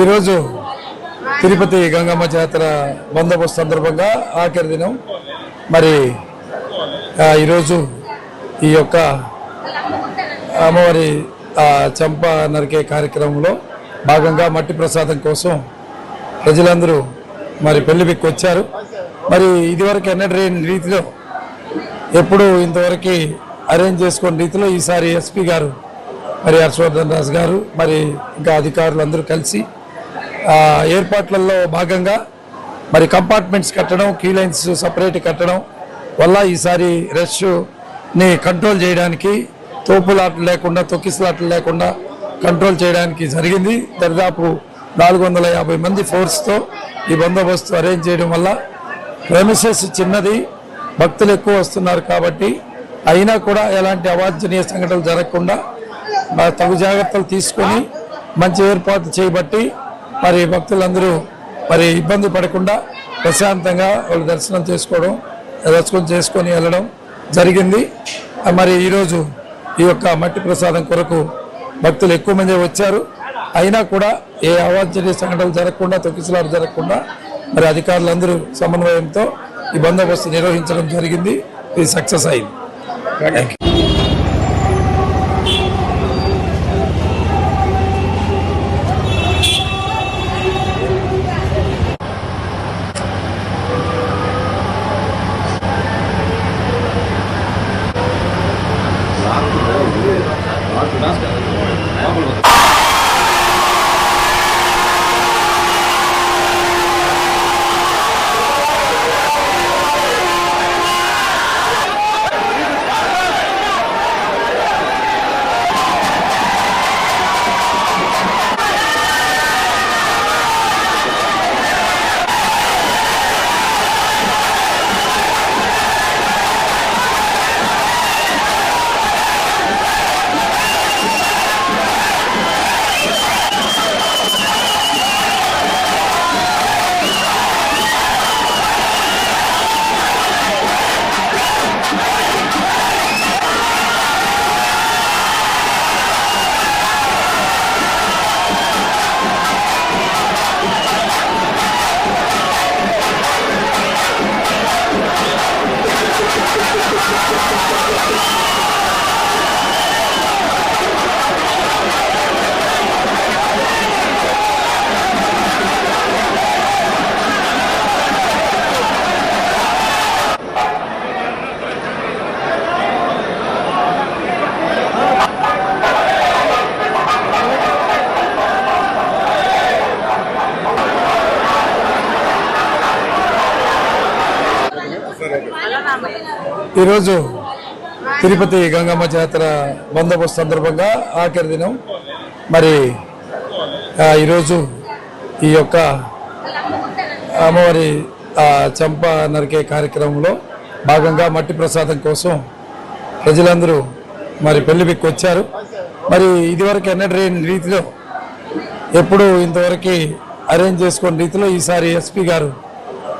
ఈరోజు తిరుపతి గంగమ్మ జాతర బందోబస్తు సందర్భంగా ఆఖరి దినం. మరి ఈరోజు ఈ యొక్క అమ్మవారి చంప నరికే కార్యక్రమంలో భాగంగా మట్టి ప్రసాదం కోసం ప్రజలందరూ మరి పెళ్ళికి వచ్చారు. మరి ఇదివరకు ఎన్నటి రీతిలో ఎప్పుడు ఇంతవరకు అరేంజ్ చేసుకున్న రీతిలో ఈసారి ఎస్పీ గారు మరి హర్షవర్ధన్ రాజు గారు మరి ఇంకా అధికారులు అందరూ కలిసి ఏర్పాట్లలో భాగంగా మరి కంపార్ట్మెంట్స్ కట్టడం కీ లైన్స్ సపరేట్ కట్టడం వల్ల ఈసారి రష్ని కంట్రోల్ చేయడానికి తోపులాట్లు లేకుండా తొక్కిసలాట్లు లేకుండా కంట్రోల్ చేయడానికి జరిగింది. దరిదాపు నాలుగు వందల యాభై మంది ఫోర్స్తో ఈ బందోబస్తు అరేంజ్ చేయడం వల్ల ప్రెమిసెస్ చిన్నది భక్తులు ఎక్కువ వస్తున్నారు కాబట్టి అయినా కూడా ఎలాంటి అవాంఛనీయ సంఘటనలు జరగకుండా తగు జాగ్రత్తలు తీసుకొని మంచి ఏర్పాటు చేయబట్టి మరి భక్తులందరూ మరి ఇబ్బంది పడకుండా ప్రశాంతంగా వాళ్ళు దర్శనం చేసుకోవడం దర్శనం చేసుకొని వెళ్ళడం జరిగింది. మరి ఈరోజు ఈ యొక్క మట్టి ప్రసాదం కొరకు భక్తులు ఎక్కువ మంది వచ్చారు. అయినా కూడా ఏ అవాంఛనీయ సంఘటనలు జరగకుండా తొక్కిసలాట జరగకుండా మరి అధికారులందరూ సమన్వయంతో ఈ బందోబస్తు నిర్వహించడం జరిగింది. ఇది సక్సెస్ అయింది. ఈరోజు తిరుపతి గంగమ్మ జాతర బందోబస్తు సందర్భంగా ఆఖరి దినం. మరి ఈరోజు ఈ యొక్క అమ్మవారి చంప నరికే కార్యక్రమంలో భాగంగా మట్టి ప్రసాదం కోసం ప్రజలందరూ మరి పెళ్ళికి వచ్చారు. మరి ఇదివరకు ఎన్నటి రీతిలో ఎప్పుడు ఇంతవరకు అరేంజ్ చేసుకున్న రీతిలో ఈసారి ఎస్పీ గారు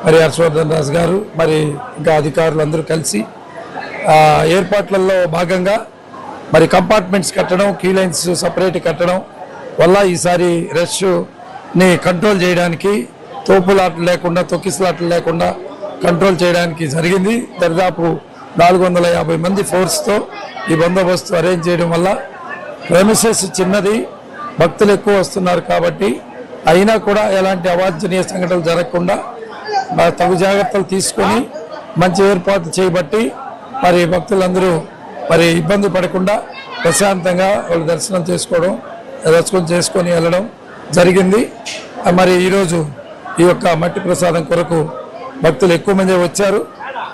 మరి హర్షవర్ధన్ రాజు గారు మరి ఇంకా అధికారులు అందరూ కలిసి ఏర్పాట్లలో భాగంగా మరి కంపార్ట్మెంట్స్ కట్టడం కీ లైన్స్ సపరేట్ కట్టడం వల్ల ఈసారి రష్ని కంట్రోల్ చేయడానికి తోపులాట్లు లేకుండా తొక్కిసలాట్లు లేకుండా కంట్రోల్ చేయడానికి జరిగింది. దరిదాపు నాలుగు వందల యాభై మంది ఫోర్స్తో ఈ బందోబస్తు అరేంజ్ చేయడం వల్ల ప్రెమిసెస్ చిన్నది భక్తులు ఎక్కువ వస్తున్నారు కాబట్టి అయినా కూడా ఎలాంటి అవాంఛనీయ సంఘటనలు జరగకుండా తగు జాగ్రత్తలు తీసుకొని మంచి ఏర్పాటు చేయబట్టి మరి భక్తులందరూ మరి ఇబ్బంది పడకుండా ప్రశాంతంగా వాళ్ళు దర్శనం చేసుకోవడం దర్శనం చేసుకొని వెళ్ళడం జరిగింది. మరి ఈరోజు ఈ యొక్క మట్టి ప్రసాదం కొరకు భక్తులు ఎక్కువ మంది వచ్చారు.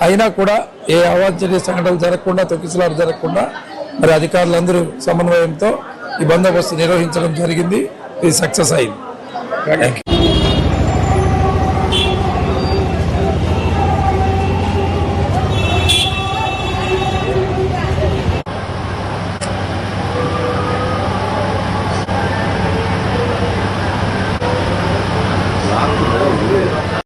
అయినా కూడా ఏ అవాంఛనీయ సంఘటనలు జరగకుండా తొక్కిసలాట జరగకుండా మరి అధికారులందరూ సమన్వయంతో ఈ బందోబస్తు నిర్వహించడం జరిగింది. ఇది సక్సెస్ అయింది. Thank you